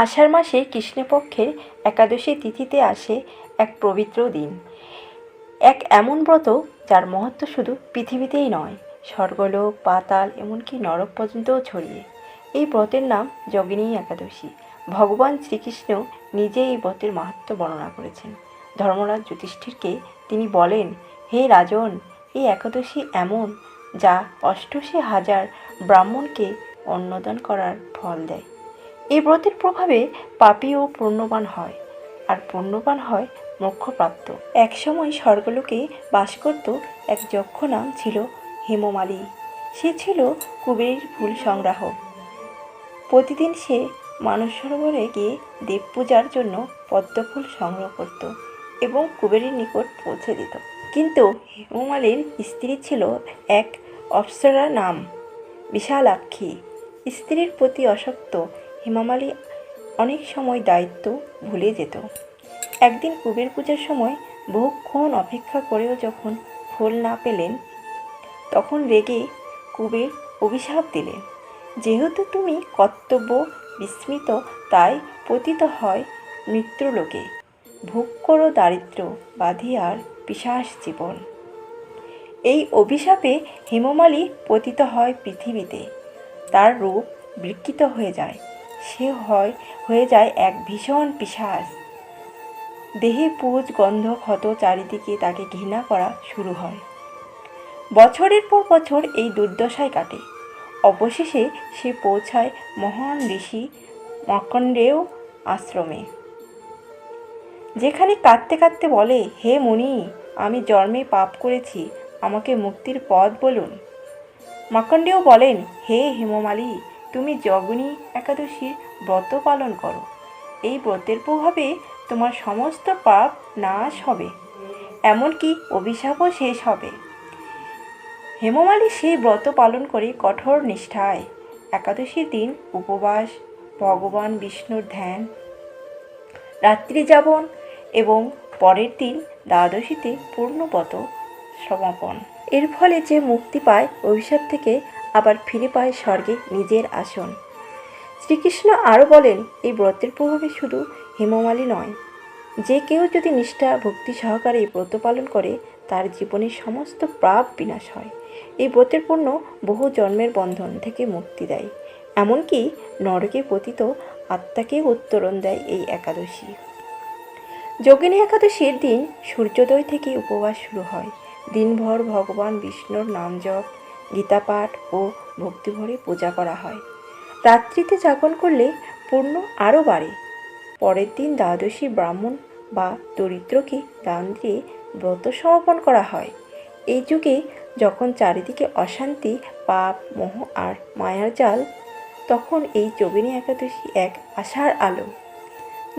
আষাঢ় মাসে কৃষ্ণপক্ষের একাদশী তিথিতে আসে এক পবিত্র দিন। এক এমন ব্রত যার মহত্ব শুধু পৃথিবীতেই নয়, স্বর্গলোক, পাতাল, এমনকি নরক পর্যন্তও ছড়িয়ে। এই ব্রতের নাম যোগিনী একাদশী। ভগবান শ্রীকৃষ্ণ নিজে এই ব্রতের মাহাত্ম্য বর্ণনা করেছেন। ধর্মরাজ যুধিষ্ঠিরকে তিনি বলেন, হে রাজন, এই একাদশী এমন যা অষ্টশী হাজার ব্রাহ্মণকে অন্নদান করার ফল দেয়। এই ব্রতের প্রভাবে পাপী ও পূর্ণবান হয়, আর পূর্ণবান হয় মোক্ষপ্রাপ্ত। একসময় স্বর্গলোকে বাস করত এক যক্ষ নাম ছিল হেমমালী। সে ছিল কুবেরের ফুল সংগ্রাহক। প্রতিদিন সে মানস সরোবরে গিয়ে দেব পূজার জন্য পদ্মফুল সংগ্রহ করত এবং কুবেরের নিকট পৌঁছে দিত। কিন্তু হেমমালির স্ত্রী ছিল এক অপ্সরা নাম, বিশালাক্ষী। স্ত্রীর প্রতি অসক্ত হেমামালি অনেক সময় দায়িত্ব ভুলে যেত। একদিন কুবের পূজার সময় বহুক্ষণ অপেক্ষা করেও যখন ফুল না পেলেন, তখন রেগে কুবের অভিশাপ দিলেন, যেহেতু তুমি কর্তব্য বিস্মৃত, তাই পতিত হয় মৃত্যুলোকে। ভোগ করো দারিদ্র আর পিশাস জীবন। এই অভিশাপে হেমমালী পতিত হয় পৃথিবীতে। তার রূপ বিকৃত হয়ে যায়। সে হয়, হয়ে যায় এক ভীষণ পিশাচ দেহে পুজ, গন্ধ, ক্ষত চারিদিকে তাকে ঘৃণা করা শুরু হয়। বছরের পর বছর এই দুর্দশায় কাটে। অবশেষে সে পৌঁছায় মহান ঋষি মার্কণ্ডেয় আশ্রমে। যেখানে কাঁদতে কাঁদতে বলে, হে মুনি, আমি জন্মে পাপ করেছি, আমাকে মুক্তির পথ বলুন। মার্কণ্ডেয় বলেন, হে হেমমালী তুমি জগনী একাদশীর ব্রত পালন করো। এই ব্রতের প্রভাবে তোমার সমস্ত পাপ নাশ হবে, এমনকি অভিশাপও শেষ হবে। হেমমালী সেই ব্রত পালন করে কঠোর নিষ্ঠায় একাদশীর দিন উপবাস, ভগবান বিষ্ণুর ধ্যান, রাত্রি যাপন এবং পরের দিন দ্বাদশীতে পূর্ণব্রত সমাপন। এর ফলে যে মুক্তি পায় অভিশাপ থেকে আবার ফিরে পায় স্বর্গে নিজের আসন। শ্রীকৃষ্ণ আরও বলেন, এই ব্রতের প্রভাবে শুধু হেমমালী নয়, যে কেউ যদি নিষ্ঠা, ভক্তি সহকারে এই ব্রত পালন করে, তার জীবনের সমস্ত পাপ বিনাশ হয়। এই ব্রতের পূর্ণ বহু জন্মের বন্ধন থেকে মুক্তি দেয়। এমনকি নরকে পতিত আত্মাকে উত্তরণ দেয় এই একাদশী। যোগিনী একাদশীর দিন সূর্যোদয় থেকে উপবাস শুরু হয়। দিনভর ভগবান বিষ্ণুর নাম জপ গীতাপাঠ ও ভক্তিভরে পূজা করা হয়। রাত্রিতে যাপন করলে পূর্ণ আরও বাড়ে। পরের দিন দ্বাদশী ব্রাহ্মণ বা দরিদ্রকে দান দিয়ে ব্রত সমাপন করা হয়। এই যুগে যখন চারিদিকে অশান্তি, পাপ, মোহ আর মায়ার জাল, তখন এই যোগিনী একাদশী এক আশার আলো,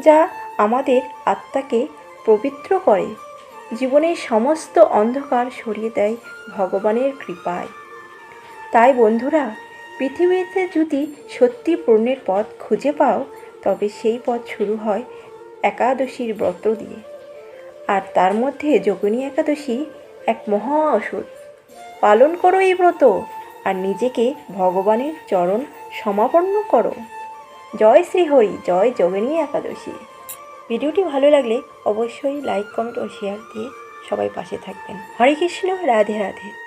যা আমাদের আত্মাকে পবিত্র করে। জীবনের সমস্ত অন্ধকার সরিয়ে দেয় ভগবানের কৃপায়। তাই বন্ধুরা, পৃথিবীতে যদি সত্যি পূর্ণের পথ খুঁজে পাও, তবে সেই পথ শুরু হয় একাদশীর ব্রত দিয়ে। আর তার মধ্যে যোগিনী একাদশী এক মহা ওষুধ পালন করো এই ব্রত, আর নিজেকে ভগবানের চরণ সমাপন্ন করো। জয় শ্রীহরি, জয় যোগিনী একাদশী। ভিডিওটি ভালো লাগলে অবশ্যই লাইক, কমেন্ট ও শেয়ার দিয়ে সবাই পাশে থাকবেন। হরে কৃষ্ণ, রাধে রাধে।